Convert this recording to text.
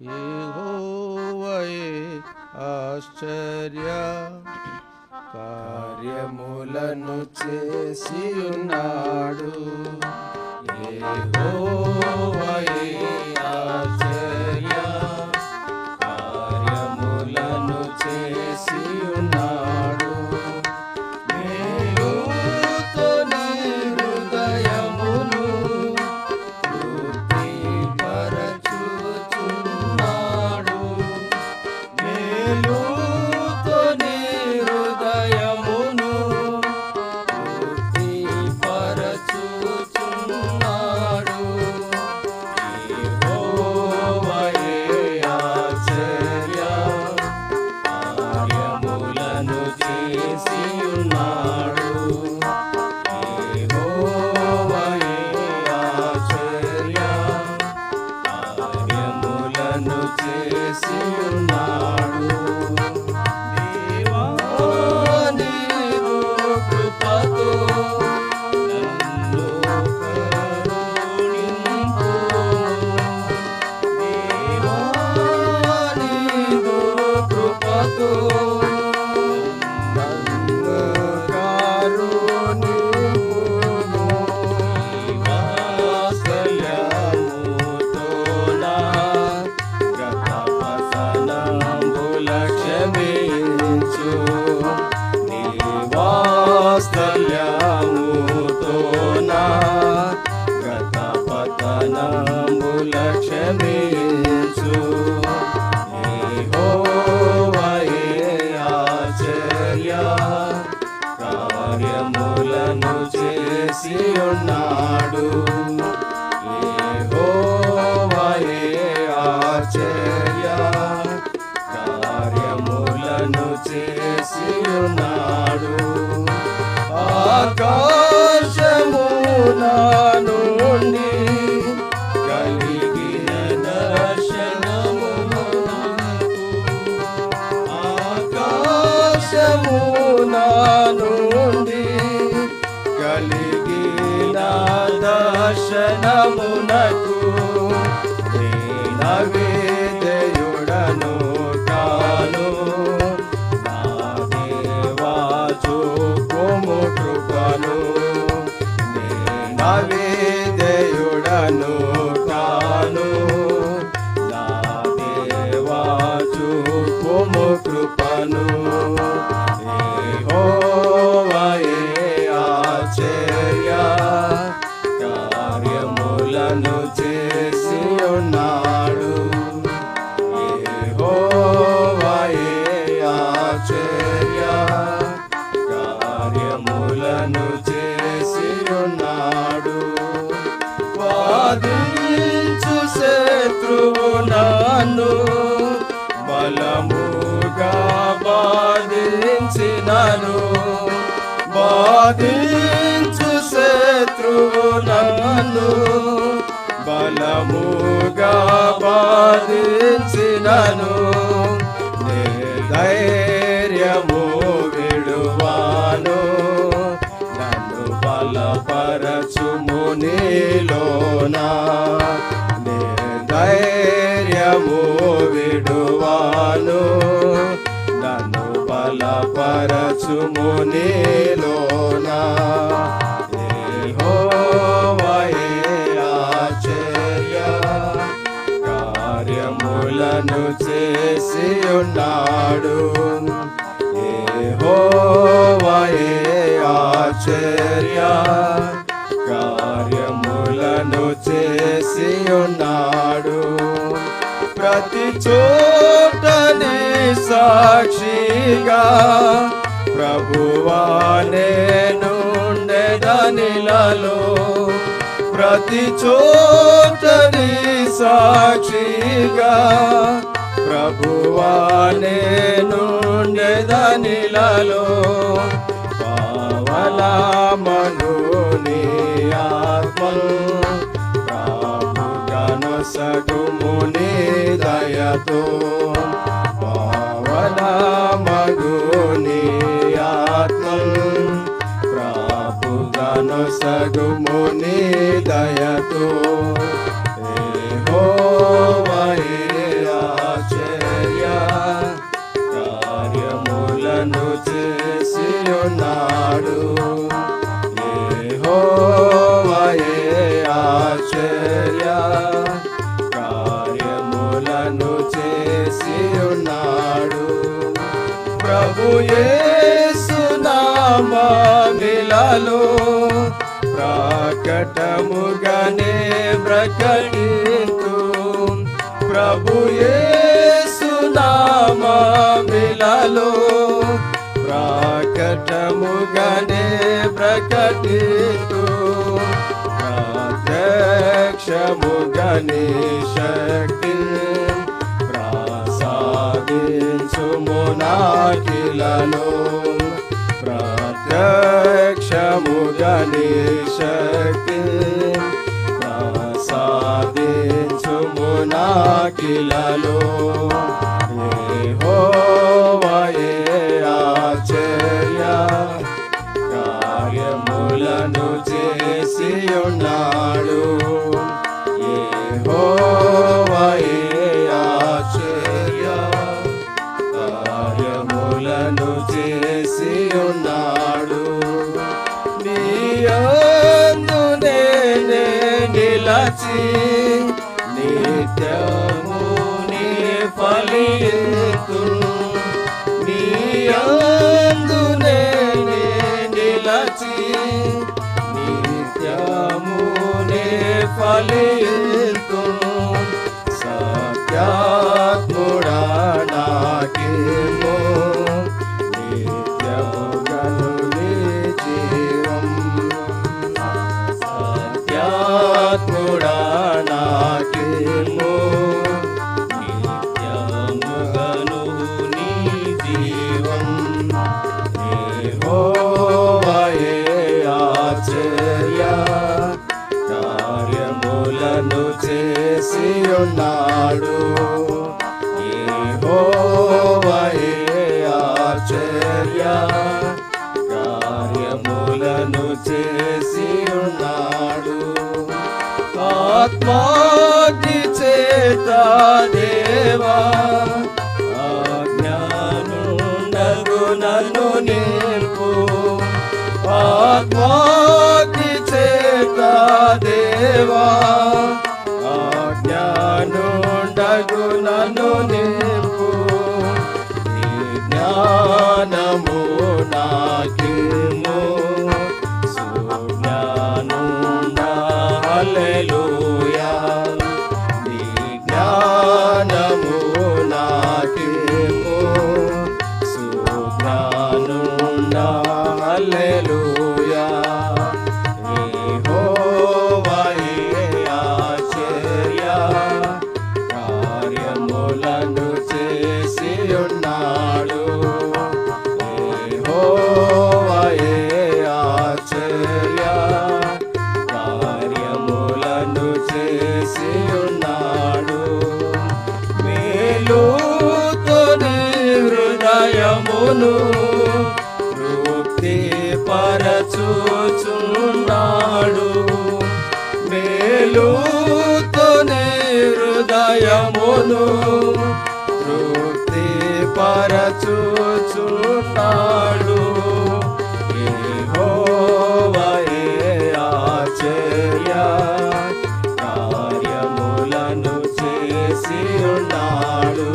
యెహోవాయే ఆశ్చర్య కార్యములను చేసి ఉన్నాడు యెహోవాయే కలిగిన దర్శనమును ఆకాశమున దర్శనమునకు నేనవేదయుడను నన్ను బలముగా బాధించినను. బాధించు శత్రువు నన్ను బలముగా బాధించినను. నే ధైర్యము విడువాను. నన్ను బలపరచుము నీలోనా. ధైర్యము విడువాను. నన్ను బలపరచుము నీలోనా. యెహోవాయే కార్యములను చేసి ఉన్నాడు. యెహోవాయే ఆచర్య కార్యములను చేసి ఉన్నాడు. చోటని సాక్షిగా ప్రభువా నేనుండెదనిలలో ప్రతి చోటని సాక్షిగా ప్రభువా నేనుండెదనిలలో దయకుము నీ దయతో పావన మగుని ఆత్మ ప్రాపుదను సగుము నీ దయతో కార్యములను చేసి ఉన్నాడు యేసునామమిలలో ప్రకటముగానే ప్రకటితు ప్రభు యేసునామమిలలో ప్రకటముగానే ప్రకటితు ప్రత్యక్షముగని శక్తి శక్తి ప్రసాదించుమునాకిలలో యెహోవాయే ఆశ్చర్య కార్యములను చేసి ఉన్నాడు యెహోవాయే ఆశ్చర్య కార్యములను చేసి ఉన్నాడు నిలచి నిత్యము నీ ఫలింతు నీ యందు నిలచి నిత్యము నీ ఫలింతు కార్యములను చేసి ఉన్నాడు. ఆశ్చర్య కార్యములను చేసి ఉన్నాడు. ఆత్మాకి చేత దేవా ఆజ్ఞానుండగు నన్ను నింపు ఆత్మాకి చేత కార్యములను చేసి ఉన్నాడు.